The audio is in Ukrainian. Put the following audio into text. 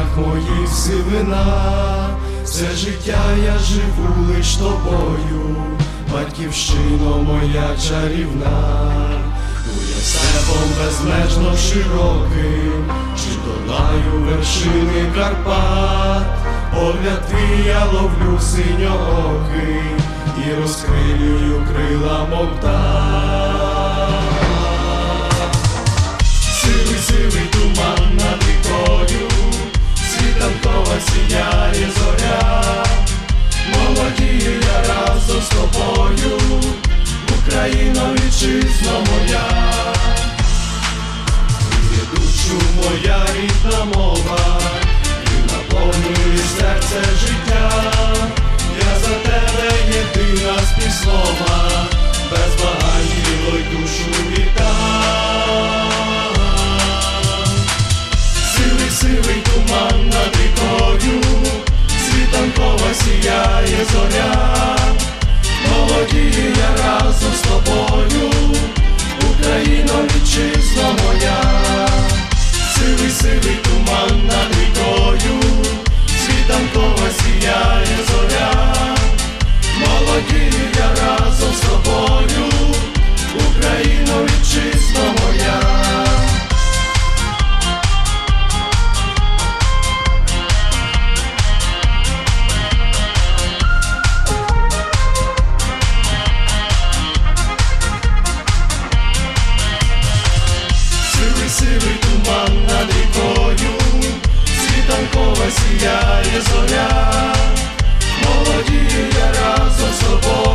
очах моїх сивина, все життя я живу лиш тобою, батьківщино моя чарівна, Дує степом безмежно широким, чи долаю вершини Карпат, погляд твій я ловлю синьоокий і розкрилюю крила мов Україно, вітчизно моя, Є душу моя світанкова світанкова сіяє зоря, молодію я разом з тобою,